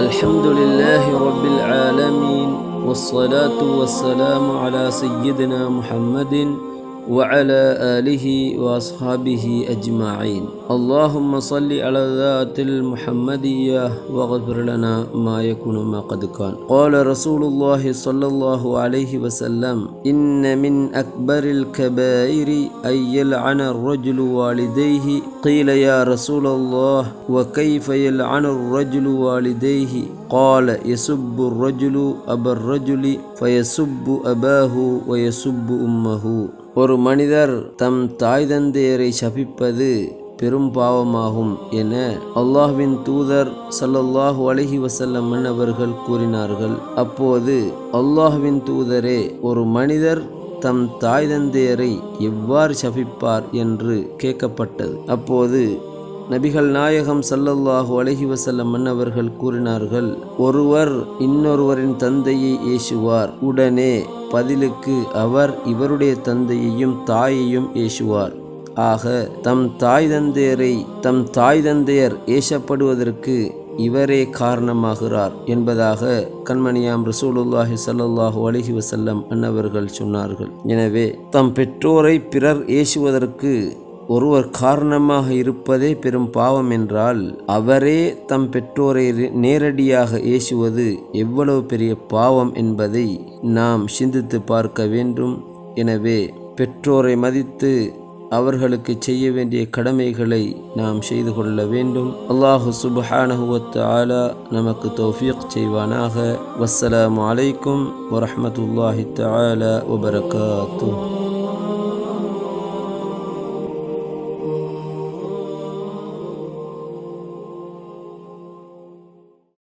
الحمد لله رب العالمين والصلاة والسلام على سيدنا محمد وعلى آله وأصحابه أجمعين. اللهم صل على ذات المحمدية واغفر لنا ما يكون ما قد كان. قال رسول الله صلى الله عليه وسلم إن من أكبر الكبائر أن يلعن الرجل والديه. قيل يا رسول الله وكيف يلعن الرجل والديه؟ قال يسب الرجل أبا الرجل فيسب أباه ويسب أمه. ஒரு மனிதர் தம் தாய் தந்தையரை சபிப்பது பெரும் பாவமாகும் என அல்லாஹ்வின் தூதர் சல்லல்லாஹு அலஹி வஸல்லம் அவர்கள் கூறினார்கள். அப்போது அல்லாஹ்வின் தூதரே ஒரு மனிதர் தம் தாய் தந்தையரை எவ்வாறு சபிப்பார் என்று கேட்கப்பட்டது. அப்போது நபிகள் நாயகம் சல்லல்லாஹு அலஹி வசல்லம் அவர்கள் கூறினார்கள் ஒருவர் இன்னொருவரின் தந்தையை ஏசுவார். உடனே பதிலுக்கு அவர் இவருடைய தந்தையையும் தாயையும் ஏசுவார். ஆக தம் தாய் தந்தையரை தம் தாய் தந்தையர் ஏசப்படுவதற்கு இவரே காரணமாகிறார் என்பதாக கண்மணியாம் ரசூலுல்லாஹி சல்லாஹூ அலைஹி வசல்லம் அன்னவர்கள் சொன்னார்கள். எனவே தம் பெற்றோரை பிறர் ஏசுவதற்கு ஒருவர் காரணமாக இருப்பதே பெரும் பாவம் என்றால் அவரே தம் பெற்றோரை நேரடியாக ஏசுவது எவ்வளவு பெரிய பாவம் என்பதை நாம் சிந்தித்து பார்க்க வேண்டும். எனவே பெற்றோரை மதித்து அவர்களுக்கு செய்ய வேண்டிய கடமைகளை நாம் செய்து கொள்ள வேண்டும். அல்லாஹு சுபஹானஹுவத் ஆலா நமக்கு தௌஃபீக் செய்வானாக. வஸ்ஸலாமு அலைக்கும் வரஹமத்துல்லாஹி தஆலா வபரகாத்துஹ்.